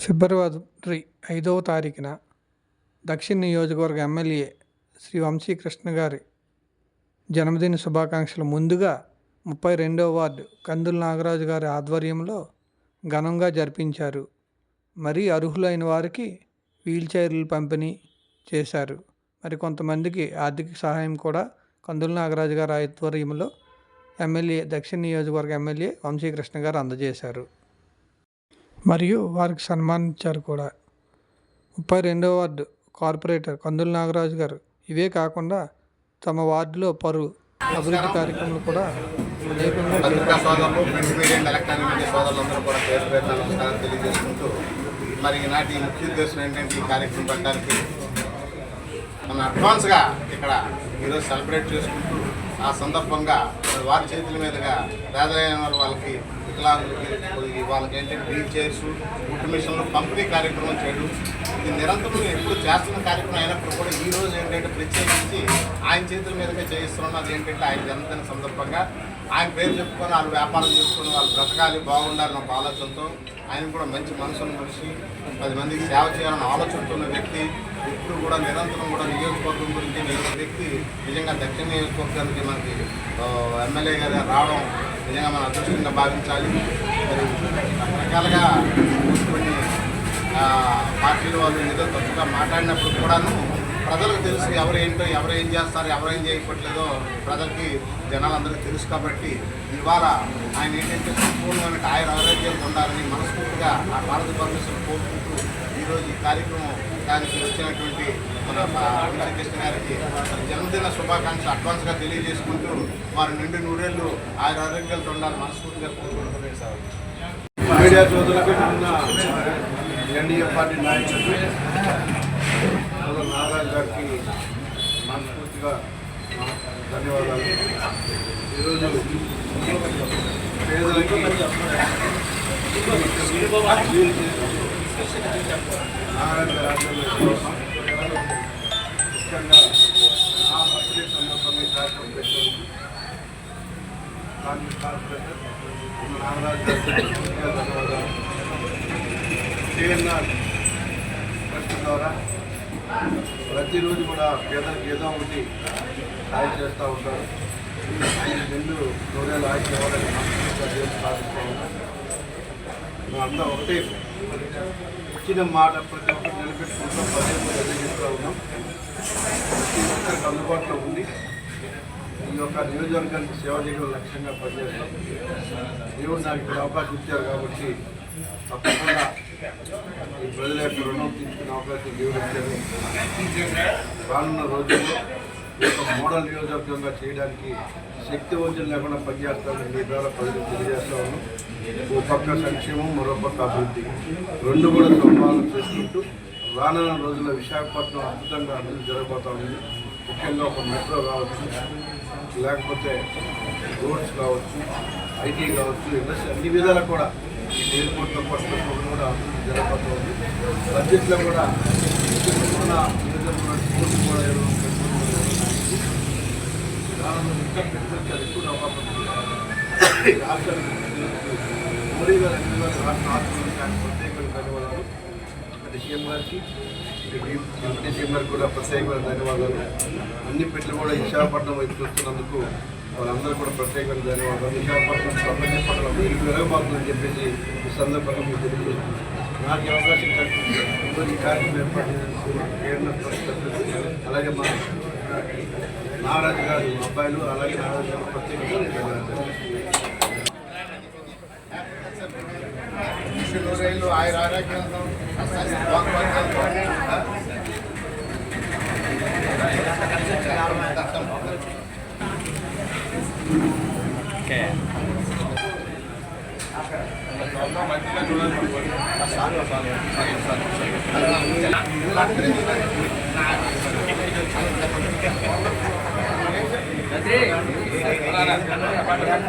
ఫిబ్రవరి ఐదవ తారీఖున దక్షిణ నియోజకవర్గ ఎమ్మెల్యే శ్రీ వంశీకృష్ణ గారి జన్మదిన శుభాకాంక్షలు. ముందుగా ముప్పై రెండవ వార్డు కందుల నాగరాజు గారి ఆధ్వర్యంలో ఘనంగా జరిపించారు. మరి అర్హులైన వారికి వీల్ చైర్లు పంపిణీ చేశారు. మరి కొంతమందికి ఆర్థిక సహాయం కూడా కందుల నాగరాజు గారి ఆధ్వర్యంలో ఎమ్మెల్యే దక్షిణ నియోజకవర్గ ఎమ్మెల్యే వంశీకృష్ణ గారు అందజేశారు. మరియు వారికి సన్మానించారు కూడా. ముప్పై రెండవ వార్డు కార్పొరేటర్ కందుల నాగరాజు గారు. ఇవే కాకుండా తమ వార్డులో పలు అభివృద్ధి కార్యక్రమాలు కూడా అనేకంగా పత్రికా సోదరులు print media and electronic media సోదరులందరూ కూడా పేరు పేరు నమస్కారం తెలియజేసుకుంటూ మరి ఈనాటి ముఖ్య ఉద్దేశం ఏంటంటే ఈ కార్యక్రమం పెట్టడానికి మన అడ్వాన్స్గా ఇక్కడ ఈరోజు సెలబ్రేట్ చేసుకుంటూ ఆ సందర్భంగా వారి చేతుల మీదుగా పేదలైన వాళ్ళకి వికలాంగులకి వాళ్ళకి ఏంటంటే వీల్ చైర్స్ ఫుడ్ మిషన్లు పంపిణీ కార్యక్రమం చేయడం. ఇది నిరంతరం ఎప్పుడు చేస్తున్న కార్యక్రమం అయినప్పుడు కూడా ఈ రోజు ఏంటంటే ప్రత్యేకించి ఆయన చేతుల మీదకే చేయిస్తున్నాం అది ఏంటంటే ఆయన జన్మదిన సందర్భంగా ఆయన పేరు చెప్పుకొని వాళ్ళు వ్యాపారం చేసుకొని వాళ్ళు బ్రతకాలి బాగుండాలని ఒక ఆలోచనతో ఆయన కూడా మంచి మనసును మనిషి. పది మందికి సేవ చేయాలని ఆలోచనతో వ్యక్తి. ఇప్పుడు కూడా నిరంతరం కూడా నియోజకవర్గం గురించి వ్యక్తి నిజంగా దక్షిణ నియోజకవర్గానికి మనకి ఎమ్మెల్యే గారు రావడం నిజంగా మన అదృష్టంగా భావించాలి. మరి రకరకాలుగా కొన్ని పార్టీల వాళ్ళు ఏదో తప్పుగా మాట్లాడినప్పుడు కూడాను ప్రజలకు తెలుసు ఎవరు ఏంటో ఎవరు ఏం చేస్తారు ఎవరు ఏం చేయకపోవట్లేదో ప్రజలకి జనాలందరికీ తెలుసు కాబట్టి ఇవాళ ఆయన ఏంటంటే సంపూర్ణమైన ఆయన ఆరోగ్యాలు ఉండాలని మనస్ఫూర్తిగా ఆ భారత పరమేశ్వరం కోరుకుంటూ ఈరోజు ఈ కార్యక్రమం దానికి వచ్చినటువంటి మన వెంకటకృష్ణ గారికి జన్మదిన శుభాకాంక్షలు అడ్వాన్స్గా తెలియజేసుకుంటూ వారి నిండు నూరేళ్ళు ఆయన ఆరోగ్యాలతో ఉండాలని మనస్ఫూర్తిగా కోరుకుంటున్నాను. సార్ మీడియా సోదరులకు నిన్న ఎన్డీఏ పార్టీ నాయకులు మన నారాయణ గారికి ధన్యవాదాలు. ఈరోజు పేదలకి నారాయణ ముఖ్యంగా ఆ బర్త్డే సందర్భంగా కార్యక్రమం కాంగ్రెస్ కార్పొరేటర్ నాగరాజు ధన్యవాదాలు. ట్రస్ట్ ద్వారా ప్రతిరోజు కూడా పేదలకు ఏదో ఒకటి సాయం చేస్తూ ఉంటారు. ఆయన రెండు నూరేళ్ళు ఆయన ఇవ్వాలని మనస్ఫూర్తిగా దేవుడు సాధిస్తూ ఉంటాం ఒకటే ఇచ్చిన మాట ప్రతి ఒక్కరు నిలబెట్టుకుంటాం పదే పదే తెలియజేస్తూ ఉన్నాం. ప్రతి ఒక్కరికి అందుబాటులో ఉంది. ఈ యొక్క నియోజకవర్గానికి సేవ చేయడం లక్ష్యంగా పనిచేస్తాం. దేవుడు నాకు ఇక్కడ అవకాశం ఇచ్చారు కాబట్టి తప్పకుండా ప్రజల యొక్క రుణం తీసుకునే అవకాశం రానున్న రోజుల్లో మోడల్ నియోజకవర్గంగా చేయడానికి శక్తి వంచన లేకుండా పనిచేస్తామని మీ ద్వారా ప్రజలకు తెలియజేస్తా ఉన్నాం. ఓ పక్క సంక్షేమం మరో పక్క అభివృద్ధి. రెండు కూడా సంపాదన చేసుకుంటూ రానున్న రోజుల్లో విశాఖపట్నం అద్భుతంగా అభివృద్ధి జరగబోతా ఉంది. ముఖ్యంగా ఒక మెట్రో కావచ్చు లేకపోతే రోడ్స్ కావచ్చు ఐటీ కావచ్చు ఇండస్ట్రీ అన్ని విధాలు కూడా ఈ ఎయిర్పోర్ట్తో పాటు కూడా అభివృద్ధి జరగబోతోంది బడ్జెట్లో కూడా కోర్టు కూడా దానిలో ఇంకా ఎక్కువ అవకాశం రాష్ట్రానికి మోడీ గారు అన్ని రాష్ట్ర ఆర్థిక ప్రత్యేకమైన ధన్యవాదాలు. అంటే సీఎం గారికి డిప్యూటీ సీఎం గారికి కూడా ప్రత్యేకమైన ధన్యవాదాలు. అన్ని పెట్లు కూడా విశాఖపట్నం వైపు చూస్తున్నందుకు వాళ్ళందరూ కూడా ప్రత్యేకంగా ధన్యవాదాలు విశాఖపట్నం ప్రపంచ పట్ల మీరు వెలగబోతుందని చెప్పేసి ఈ సందర్భంగా మీకు తెలియజేస్తున్నాను. నాకు అవకాశం కల్పించి ఈరోజు కార్యక్రమం ఏర్పాటు చేసినందుకు అలాగే మా నాగరాజు గారు అబ్బాయిలు అలాగే నాగరాజు గారు ప్రత్యేకంగా నేను ధన్యవాదాలు నూరేళ్ళు ఆయన ఆరోగ్యంతో బాగుపడతారు.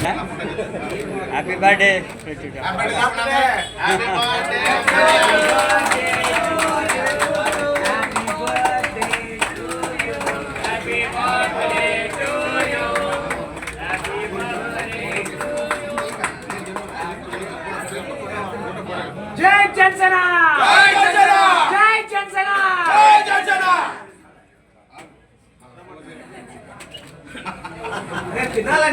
Happy birthday. Happy birthday. Happy birthday. Happy birthday. To you. Happy birthday to you. Happy birthday to you. Jay Jensen.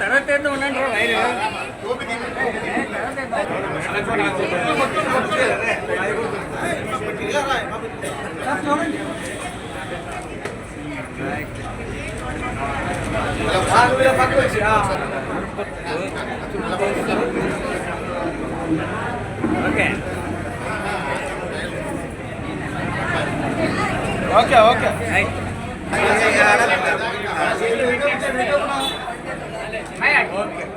தரத்தேர்ந்து ஒன்று வயிறு ஓகே ஓகே ஓகே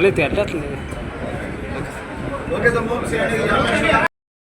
లేదు ఎట్లా తమ్ముడు